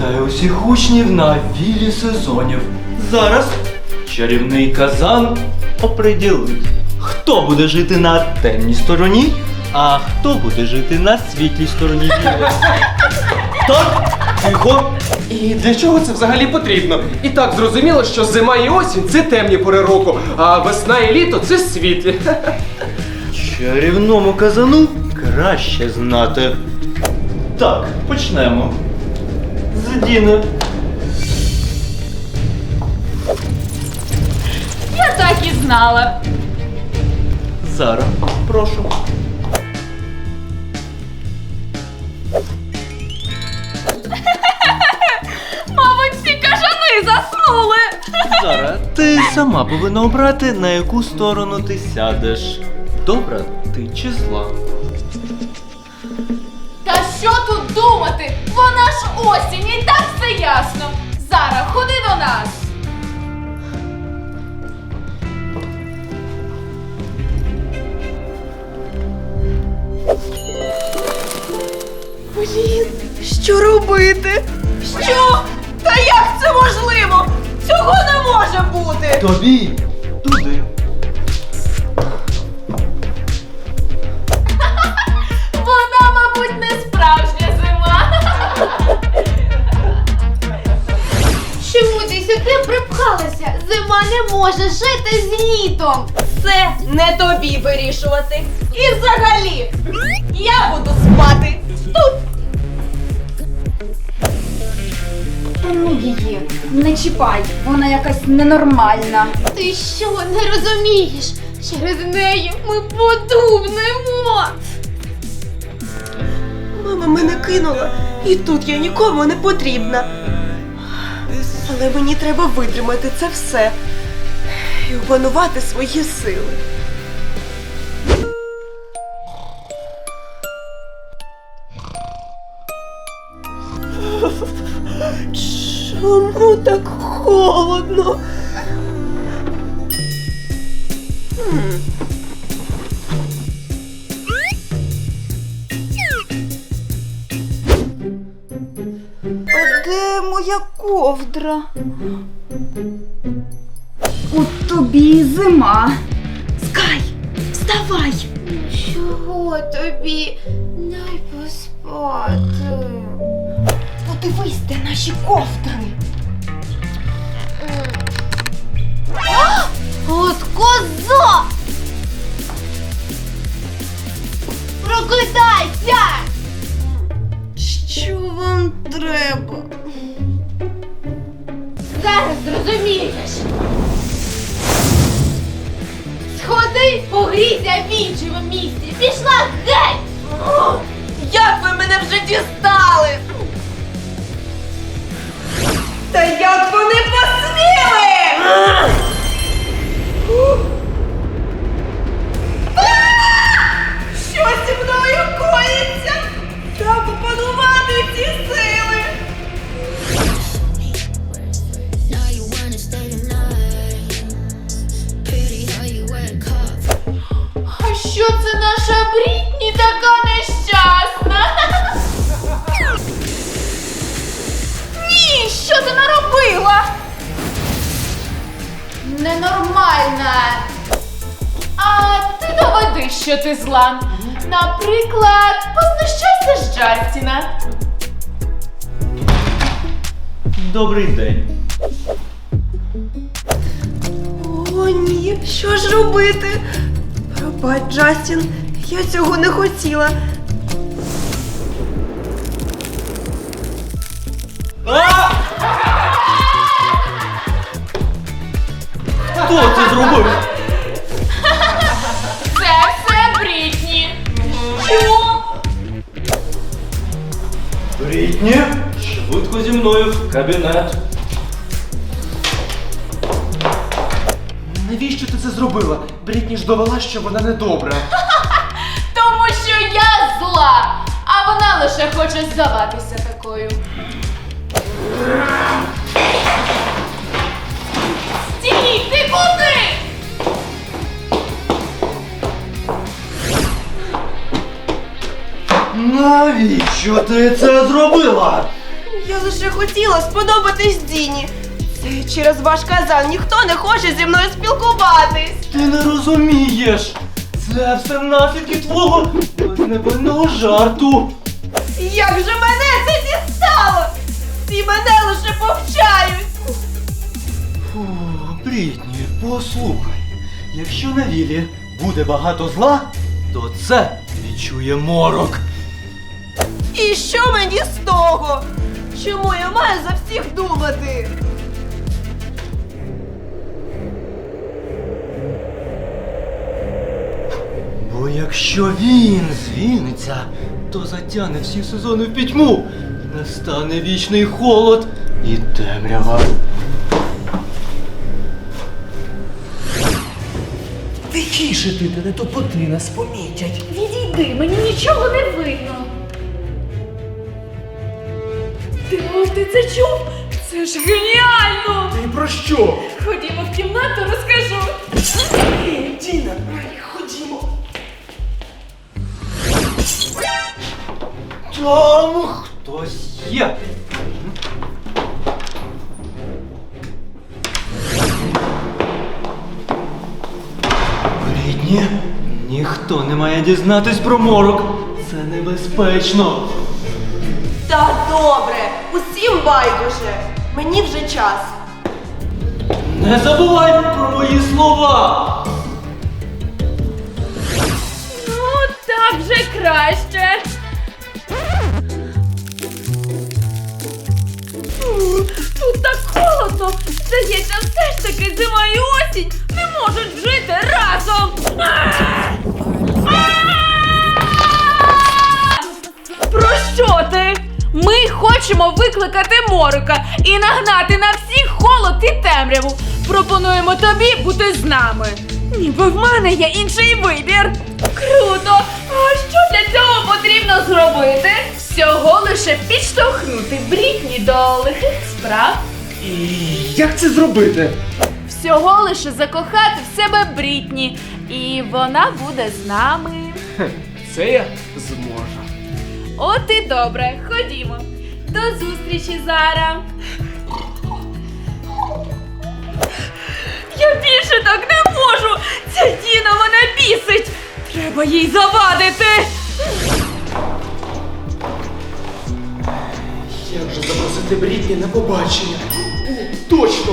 Вітаю усіх учнів на вілі сезонів. Зараз чарівний казан оприділить, хто буде жити на темній стороні, а хто буде жити на світлій стороні віли. Так, тихо. І для чого це взагалі потрібно? І так зрозуміло, що зима і осінь це темні пори року, а весна і літо це світлі. Чарівному казану краще знати. Так, почнемо. З Діни. Я так і знала. Зара, прошу. Мабуть, всі кажани заснули. Зара, ти сама повинна обрати, на яку сторону ти сядеш. Добра ти чи зла? Та що тут думати? Вона ж осінь, і так все ясно. Зара, ходи до нас. Блін, що робити? Що? Та як це можливо? Цього не може бути! Тобі туди. Зима не може жити з літом. Це не тобі вирішувати. І взагалі, я буду спати тут. Та ну її, не чіпай, вона якась ненормальна. Ти що, не розумієш? Через неї ми подумнемо. Мама мене кинула, і тут я нікому не потрібна. Але мені треба витримати це все і опанувати свої сили. Чому так холодно? Хм. Ковдра? У тобі зима. Скай, вставай! Чого тобі? Дай поспати. Подивись, де наші ковдри. От коза! Прокидайся! Що вам треба? Зараз зрозумієш. Сходи, погрійся в іншому місці. Пішла геть! Як ви мене вже дістали? Та як вони посміли? Що зі мною коїться? Треба опанувати ці сили. Що це наша Брітні така нещасна? Ні, що ти наробила? Ненормальна. А ти доведи, що ти зла. Наприклад, познущайся з Джастіна. Добрий день. О, ні, що ж робити? Пробач, Джастін, я цього не хотіла. Хто це зробив? Це все Брітні. Що? Брітні, швидко зі мною в кабінет. Навіщо ти це зробила? Брітні ж довела, що вона недобра. Тому що я зла, а вона лише хоче здаватися такою. Стій, ти куди? Навіщо ти це зробила? Я лише хотіла сподобатись Діні. Це через ваш казан ніхто не хоче зі мною спілкуватись. Ти не розумієш. Це все наслідки твого безневинного жарту. Як же мене це дістало? Всі мене лише повчають. Фу, Брітні, послухай. Якщо на вілі буде багато зла, то це відчує морок. І що мені з того? Чому я маю за всіх думати? Якщо він звільниться, то затягне всі сезони в пітьму. Настане вічний холод і темрява. Тихіше ти, та не то поти нас помітять. Відійди, мені нічого не видно. Димов, ти це чув? Це ж геніально! Ти про що? Ходімо в кімнату, розкажу. Діна, Там хтось є. Брітні, ніхто не має дізнатись про морок. Це небезпечно. Та добре, усім байдуже. Мені вже час. Не забувай про мої слова. Ну, так вже краще. Здається, все ж таки зима і осінь не можуть жити разом. Про що ти? Ми хочемо викликати морика і нагнати на всіх холод і темряву. Пропонуємо тобі бути з нами. Ніби в мене є інший вибір. Круто! А що для цього потрібно зробити? Всього лише підштовхнути Брітні до лихих справ. Як це зробити? Всього лише закохати в себе Брітні. І вона буде з нами. Це я зможу. От і добре, ходімо. До зустрічі, Зара. Я більше так не можу. Ця Діна мене бісить. Треба їй завадити. Як же запросити Брітні на побачення? Точно!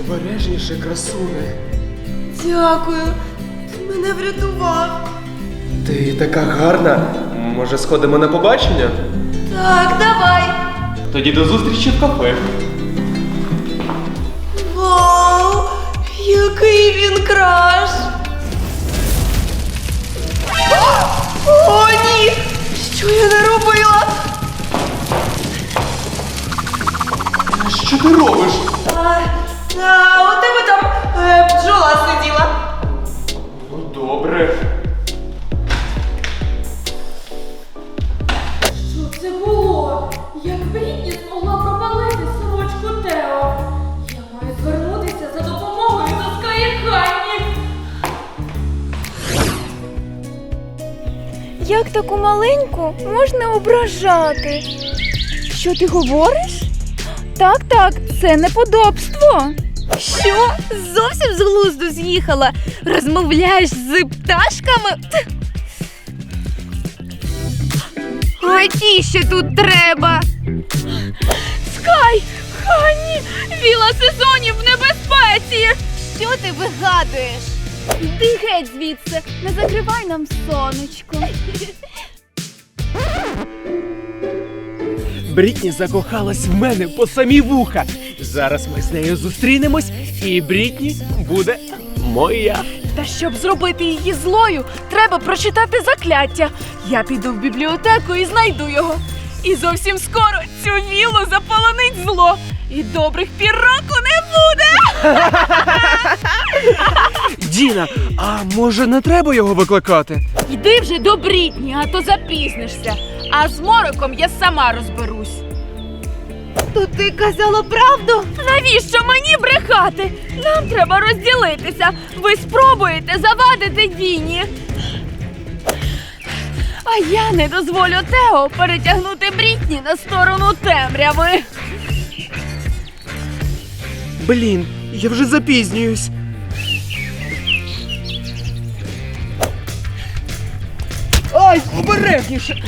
Обережніше, красуне. Дякую. Ти мене врятував. Ти така гарна. Може, сходимо на побачення? Так, давай. Тоді до зустрічі в кафе. Вау! Який він краш! О, ні! Що я наробила? Що ти робиш? А, а у тебе там е, бджола сиділа. Ну, добре. Як таку маленьку можна ображати? Що ти говориш? Так, так, це неподобство. Що? Зовсім з глузду з'їхала? Розмовляєш з пташками? Ті ще тут треба. Скай! Ханні! Віла сезонів в небезпеці! Що ти вигадуєш? Йди геть звідси, не закривай нам сонечко. Брітні закохалась в мене по самі вуха. Зараз ми з нею зустрінемось, і Брітні буде моя. Та щоб зробити її злою, треба прочитати закляття. Я піду в бібліотеку і знайду його. І зовсім скоро цю вілу заполонить зло. І добрих пір року не буде. Діна, а може не треба його викликати? Йди вже до Брітні, а то запізнишся. А з мороком я сама розберусь. То ти казала правду? Навіщо мені брехати? Нам треба розділитися. Ви спробуєте завадити Діні. А я не дозволю Тео перетягнути Брітні на сторону темряви. Блін, я вже запізнююсь. Ай, обережніше!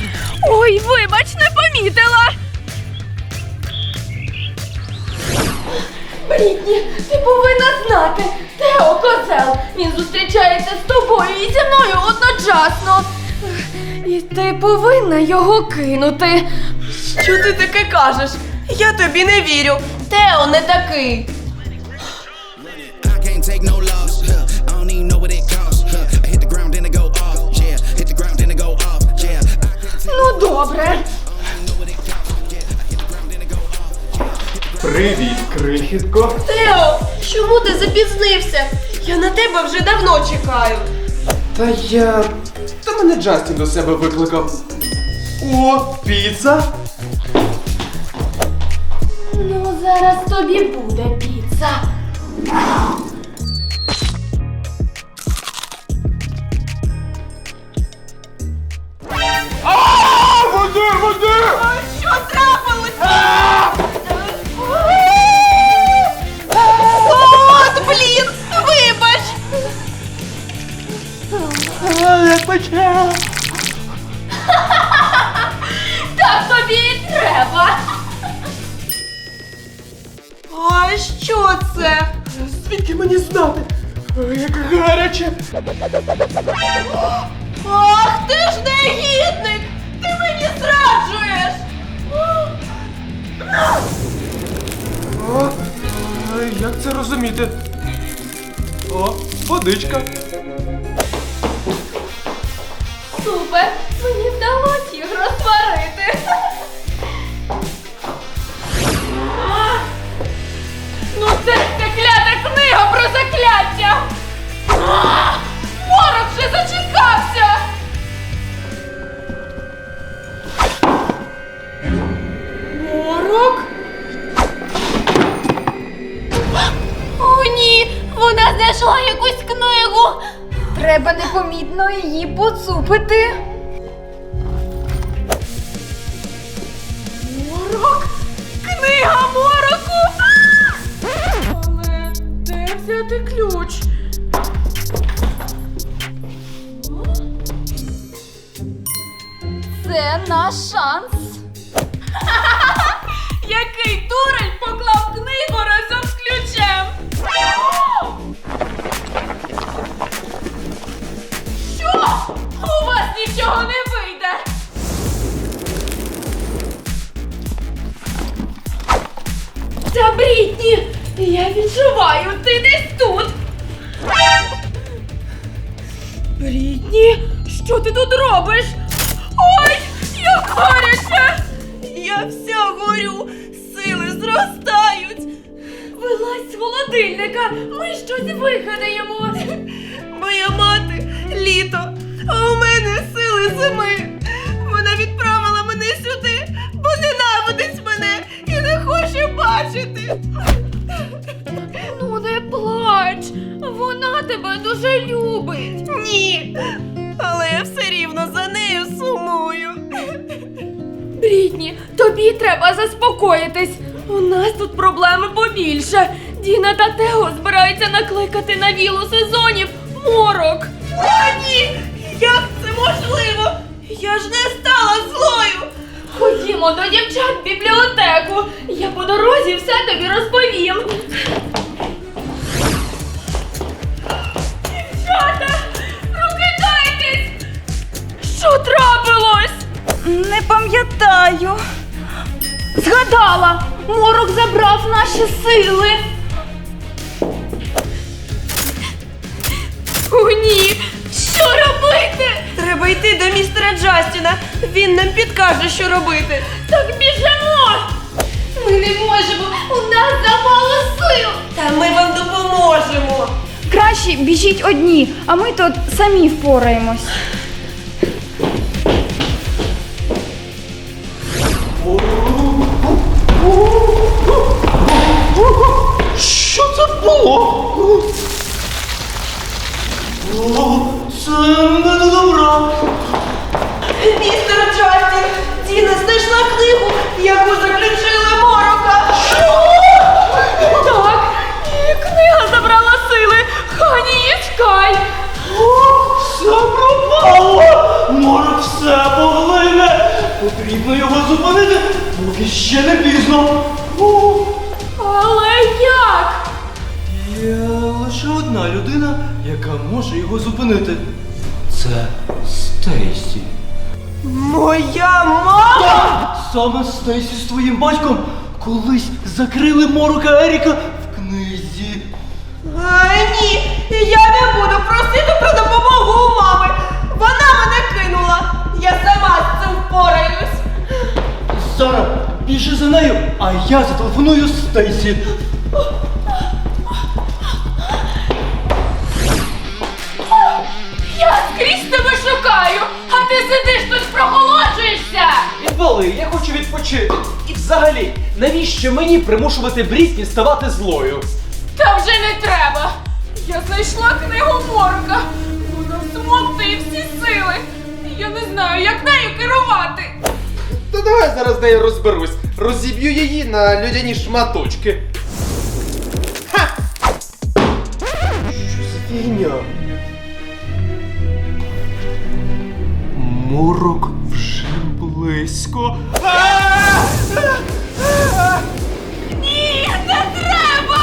Ой, вибач, не помітила. Брітні, ти повинна знати. Тео козел. Він зустрічається з тобою і зі мною одночасно. І ти повинна його кинути. Що ти таке кажеш? Я тобі не вірю. Тео не такий. Добре. Привіт, крихітко. Тео, чому ти запізнився? Я на тебе вже давно чекаю. Та я. Та мене Джастін до себе викликав. О, піца! Ну, зараз тобі буде піца. Так тобі і треба. А що це? Звідки мені знати? Ой, Як гаряче! Ах, ти ж негідник! Ти мені зраджуєш! О, а як це розуміти? О, водичка. Супер! Мені вдалося їх розсварити. Ну це клята книга про закляття! Ворог вже зачекався! Морок? О, ні! Вона знайшла якусь книгу! Треба непомітно її поцупити. Морок? Книга мороку! Але де взяти ключ? Я вся горю, сили зростають. Вилазь з холодильника, ми щось вигадаємо. Моя мати літо, а у мене сили зими. Вона відправила мене сюди, бо ненавидить мене і не хоче бачити. Ну не плач, вона тебе дуже любить. Ні, але я все рівно за нею сумую. Брітні, тобі треба заспокоїтись. У нас тут проблеми побільше. Діна та Тео збираються накликати на вілу сезонів морок. О, ні, як це можливо? Я ж не стала злою. Ходімо до дівчат в бібліотеку. Я по дорозі все тобі розповім. Згадала! Морок забрав наші сили. О, ні! Що робити? Треба йти до містера Джастіна. Він нам підкаже, що робити. Так біжимо! Ми не можемо! У нас замало сил! Та ми вам допоможемо. Краще біжіть одні, а ми тут самі впораємось. О! О, Це не добра. Містер Джастін, Діна знайшла книгу, яку заключили морока. Що? Так, і книга забрала сили. Хані її чкай. О, все пропало. Морок все поглине. Потрібно його зупинити, поки ще не пізно. О! Яка може його зупинити. Це Стейсі. Моя мама! Саме Стейсі з твоїм батьком колись закрили Морока Еріка в книзі. А, ні, я не буду просити про допомогу у мами. Вона мене кинула. Я сама з цим впораюсь. Сара, біжи за нею, а я зателефоную Стейсі. Сидиш тут прохолоджуєшся! Відвали, я хочу відпочити. І взагалі, навіщо мені примушувати Брітні ставати злою? Та вже не треба. Я знайшла книгу Морока. Вона всмоктує всі сили. Я не знаю, як нею керувати. Та давай зараз з нею розберусь. Розіб'ю її на людяні шматочки. Ха! Що за фігня? Морок вже близько. Ні, не треба!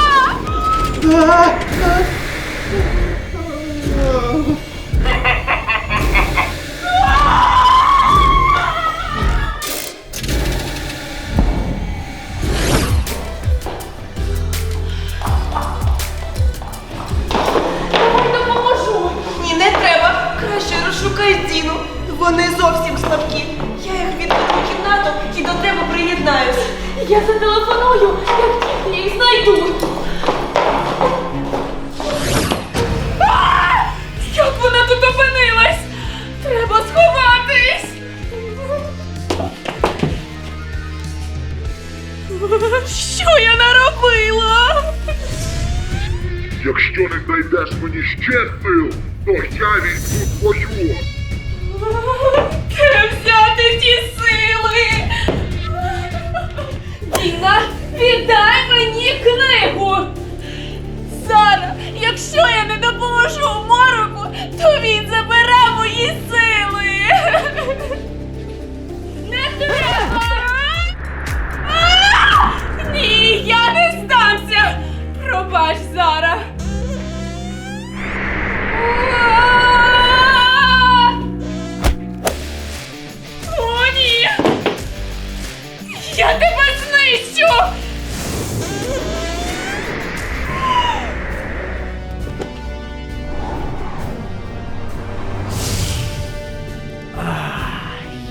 Знайдеш мені ще сил, то я візьму твою.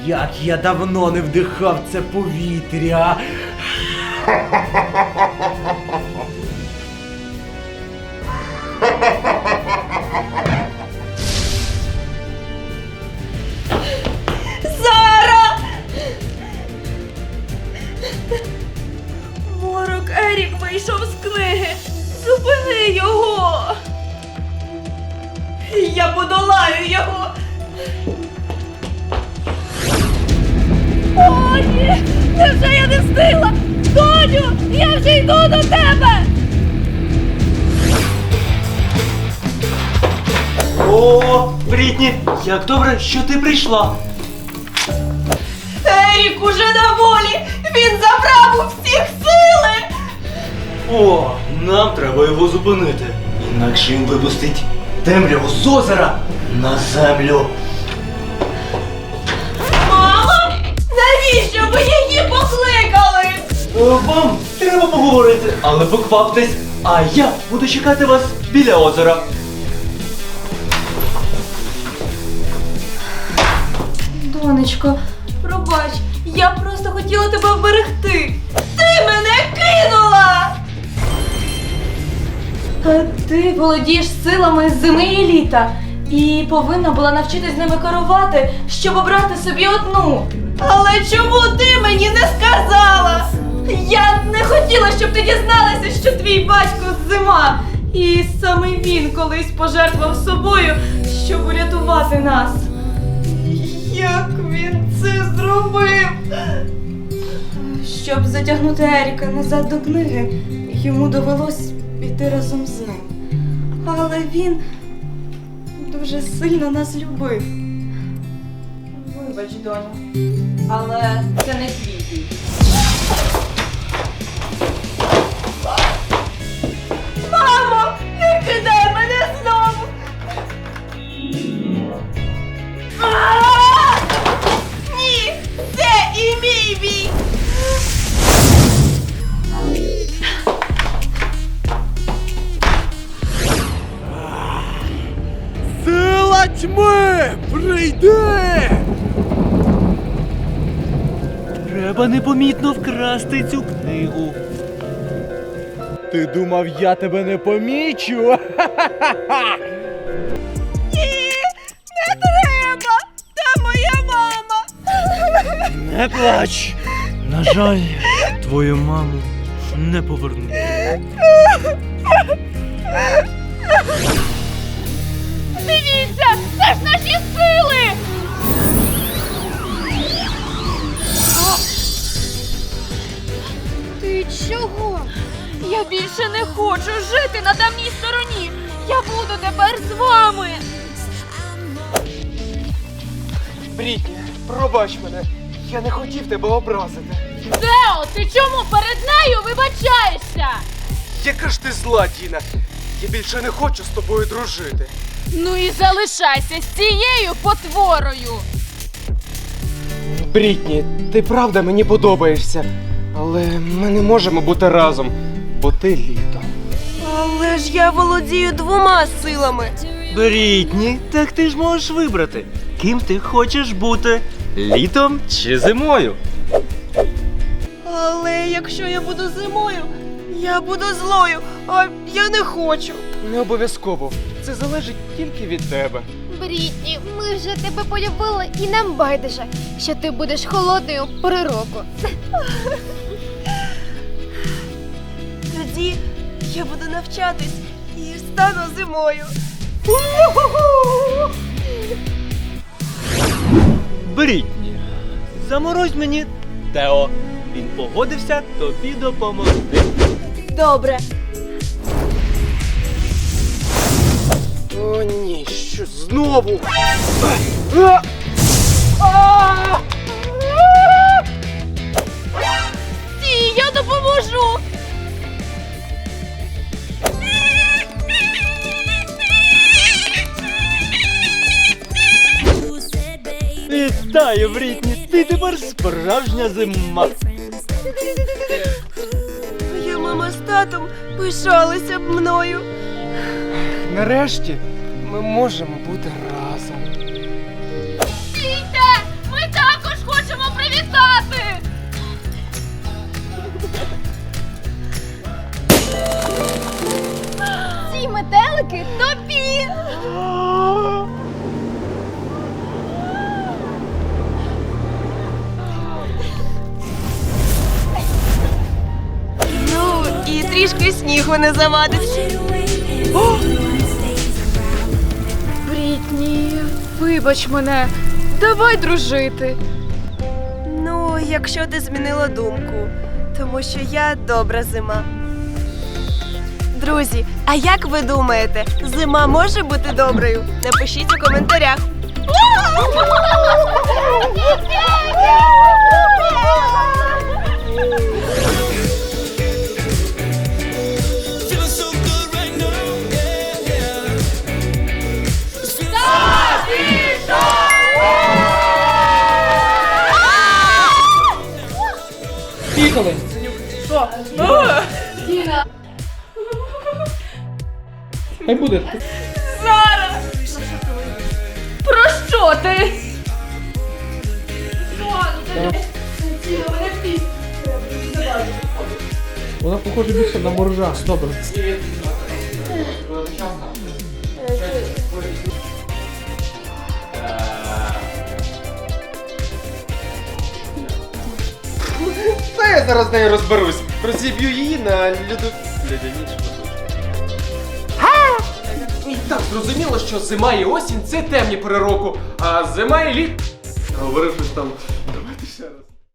Як я давно не вдихав це повітря. О, ні! Невже я не встигла? Доню, я вже йду до тебе! О, Брітні, як добре, що ти прийшла. Ерік уже на волі. Він забрав у всіх сили. О, нам треба його зупинити. Інакше він випустить темряву з озера на землю. Вам треба поговорити, але покваптесь, а я буду чекати вас біля озера. Донечко, пробач, я просто хотіла тебе вберегти. Ти мене кинула! Ти володієш силами зими і літа і повинна була навчитись ними керувати, щоб обрати собі одну. Але чому ти мені не сказала? Я не хотіла, щоб ти дізналася, що твій батько зима. І саме він колись пожертвував собою, щоб урятувати нас. Як він це зробив? Щоб затягнути Еріка назад до книги, йому довелось піти разом з ним. Але він дуже сильно нас любив. Вибач, доню. Але це не біль. Тьми! Прийди! Треба непомітно вкрасти цю книгу. Ти думав, я тебе не помічу? Ні, Не треба! Це моя мама! Не плач! На жаль, твою маму не поверну. Більше не хочу жити на давній стороні. Я буду тепер з вами. Брітні, пробач мене. Я не хотів тебе образити. Тео, ти чому перед нею вибачаєшся? Яка ж ти зла, Діна? Я більше не хочу з тобою дружити. Ну і залишайся з цією потворою. Брітні, ти правда мені подобаєшся. Але ми не можемо бути разом, бо ти літо. Але ж я володію двома силами. Брітні, так ти ж можеш вибрати, ким ти хочеш бути літом чи зимою. Але якщо я буду зимою, я буду злою, а я не хочу. Не обов'язково. Це залежить тільки від тебе. Брітні, ми вже тебе полюбили і нам байдуже, що ти будеш холодною пори року. Тоді я буду навчатись і стану зимою. Брітні, заморозь мені Тео. Він погодився тобі допомогти. Добре. О, ні, що знову? А! Я допоможу. Вітаю, Брітні, ти тепер справжня зима. Моя мама з татом пишалися б мною. Нарешті ми можемо бути разом. Снігу не завадить. Брітні, вибач мене. Давай дружити. Ну, якщо ти змінила думку, тому що я добра зима. Друзі, а як ви думаєте, зима може бути доброю? Напишіть у коментарях. Піколи! Хай буде. Зараз! Про що ти? Вона похоже більше на моржа. Добре. Зараз з нею розберусь. Розіб'ю її на люду... Людяні І так зрозуміло, що зима і осінь це темні пори року, а зима і літ. Говорив щось там.